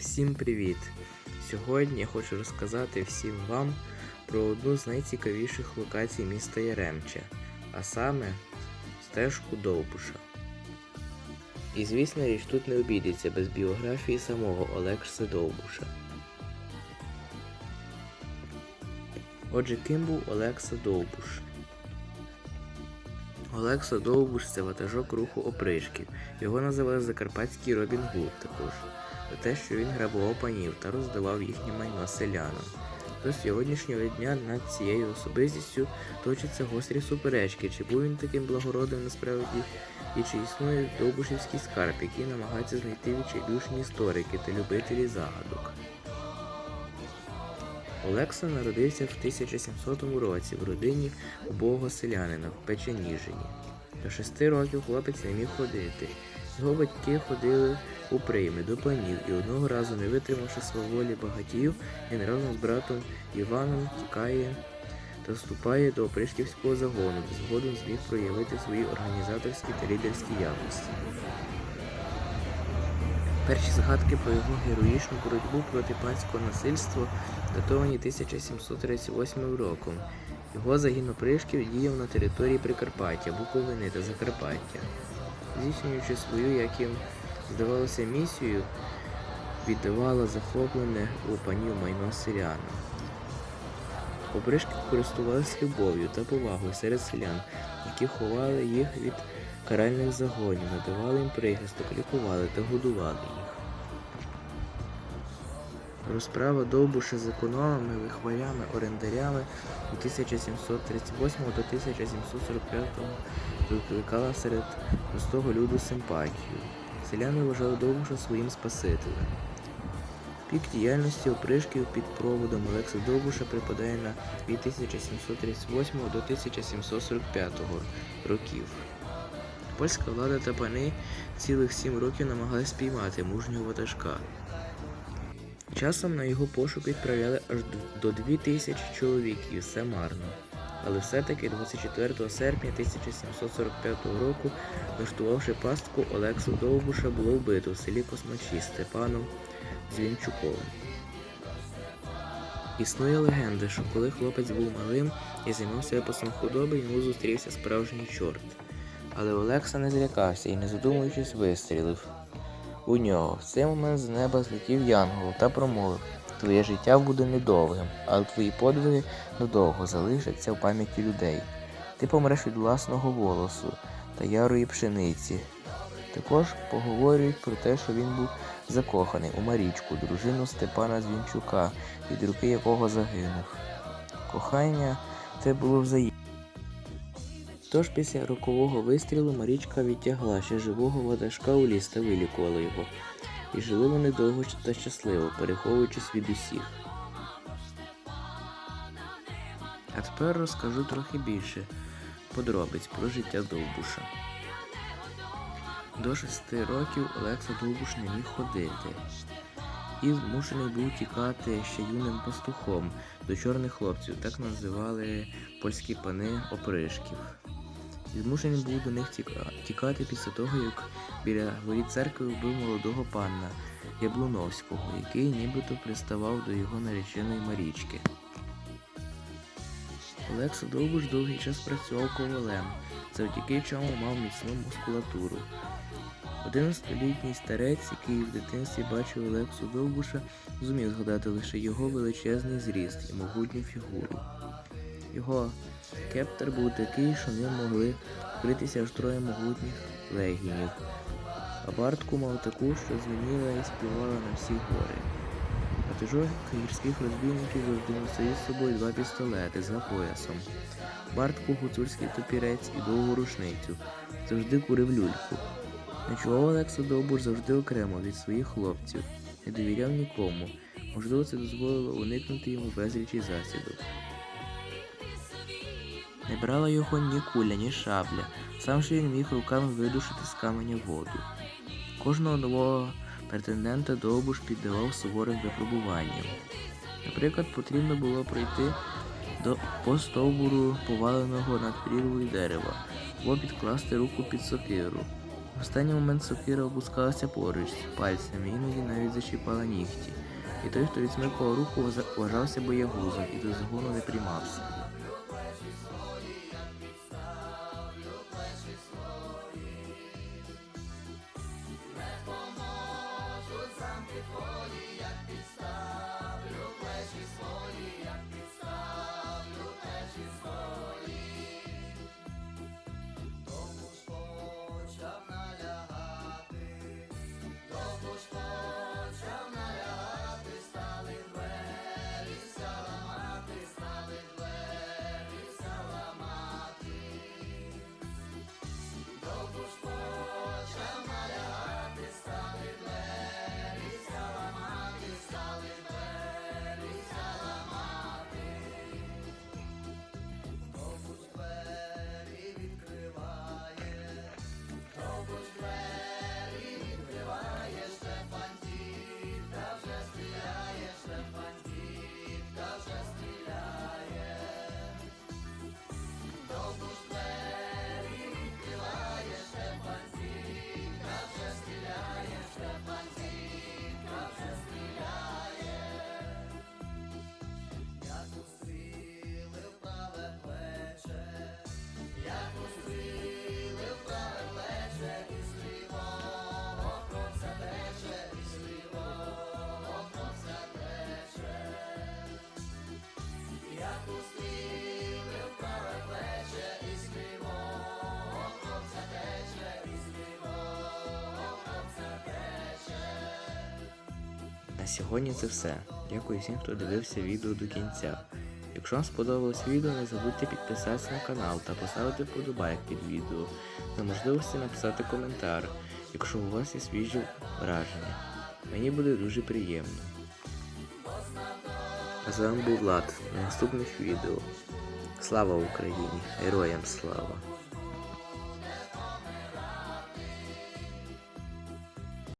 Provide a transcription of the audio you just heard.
Всім привіт! Сьогодні я хочу розказати всім вам про одну з найцікавіших локацій міста Яремче, а саме стежку Довбуша. І звісно річ тут не обійдеться без біографії самого Олекса Довбуша. Отже, ким був Олекса Довбуш? Олекса Довбуш це ватажок руху опришків. Його називали Закарпатський Робін Гуд також за те, що він грабував панів та роздавав їхнє майно селянам. До сьогоднішнього дня над цією особистістю точаться гострі суперечки, чи був він таким благородним насправді, і чи існує довбушівський скарб, який намагаються знайти відчайдушні історики та любителі загадок. Олекса народився в 1700 році в родині убогого селянина в Печеніжині. До шести років хлопець не міг ходити. Його батьки ходили у прийми до панів і одного разу, не витримавши сваволі багатіїв, він разом з братом Іваном тікає та вступає до опришківського загону, де згодом зміг проявити свої організаторські та лідерські якості. Перші згадки про його героїчну боротьбу проти панського насильства датовані 1738 роком. Його загін опришків діяв на території Прикарпаття, Буковини та Закарпаття. Здійснюючи свою, як їм здавалося, місію, віддавала захоплене у панів майно селянам. Опришки користувалися любов'ю та повагою серед селян, які ховали їх від каральних загонів, надавали їм прихисток, лікували та годували їх. Розправа Довбуша з економами, вихварями, орендарями у 1738 до 1745 викликала серед простого люду симпатію. Селяни вважали Довбуша своїм спасителем. Пік діяльності опришків під проводом Олекса Довбуша припадає на від 1738 до 1745 років. Польська влада та пани цілих сім років намагалися спіймати мужнього ватажка. Часом на його пошук відправляли аж до 2000 чоловік, і все марно. Але все-таки 24 серпня 1745 року, влаштувавши пастку, Олексу Довбуша було вбито в селі Космачі Степаном Звінчуковим. Існує легенда, що коли хлопець був малим і займався випасом худоби, йому зустрівся справжній чорт. Але Олекса не злякався і, не задумуючись, вистрілив у нього. В цей момент з неба злетів янгол та промовив Твоє життя буде недовгим, але твої подвиги надовго залишаться в пам'яті людей. Ти помреш від власного волосу та ярої пшениці. Також поговорюють про те, що він був закоханий у Марічку, дружину Степана Звінчука, від руки якого загинув. Кохання це було взаємне. Тож після рокового вистрілу Марічка відтягла ще живого ватажка у ліс та вилікувала його. І жили вони довго та щасливо, переховуючись від усіх. А тепер розкажу трохи більше подробиць про життя Довбуша. До шести років Олекса Довбуш не міг ходити і змушений був тікати ще юним пастухом до чорних хлопців, так називали польські пани опришків. І змушений був до них тікати після того, як біля воріт церкви вбив молодого панна Яблуновського, який нібито приставав до його нареченої Марічки. Олекса Довбуш довгий час працював ковалем, завдяки чому мав міцну мускулатуру. Одинадцятилітній старець, який в дитинстві бачив Олексу Довбуша, зумів згадати лише його величезний зріст і могутню фігуру. Його кептер був такий, що ним могли вкритися аж троє могутніх легінів, а бартку мав таку, що дзвеніла і співала на всі гори. Ватажок гірських розбійників завжди носив з собою два пістолети за поясом. Бартку гуцульський топірець і довгу рушницю. Завжди курив люльку. Ночував Олекса Довбуш завжди окремо від своїх хлопців, не довіряв нікому. Можливо, це дозволило уникнути йому безлічі засідок. Не брала його ні куля, ні шабля. Сам же він міг руками видушити з каменя воду. Кожного нового претендента Довбуш піддавав суворим випробуванням. Наприклад, потрібно було пройти до по стовбуру поваленого над прірвою дерева, або підкласти руку під сокиру. В останній момент сокира опускалася поруч з пальцями, іноді навіть зачіпала нігті. І той, хто відсмикував руку, вважався боягузом і до загону не приймався. На сьогодні це все. Дякую всім, хто дивився відео до кінця. Якщо вам сподобалось відео, не забудьте підписатися на канал та поставити вподобайк під відео за можливості написати коментар, якщо у вас є свіжі враження. Мені буде дуже приємно. А з вами був Влад на наступних відео. Слава Україні! Героям слава!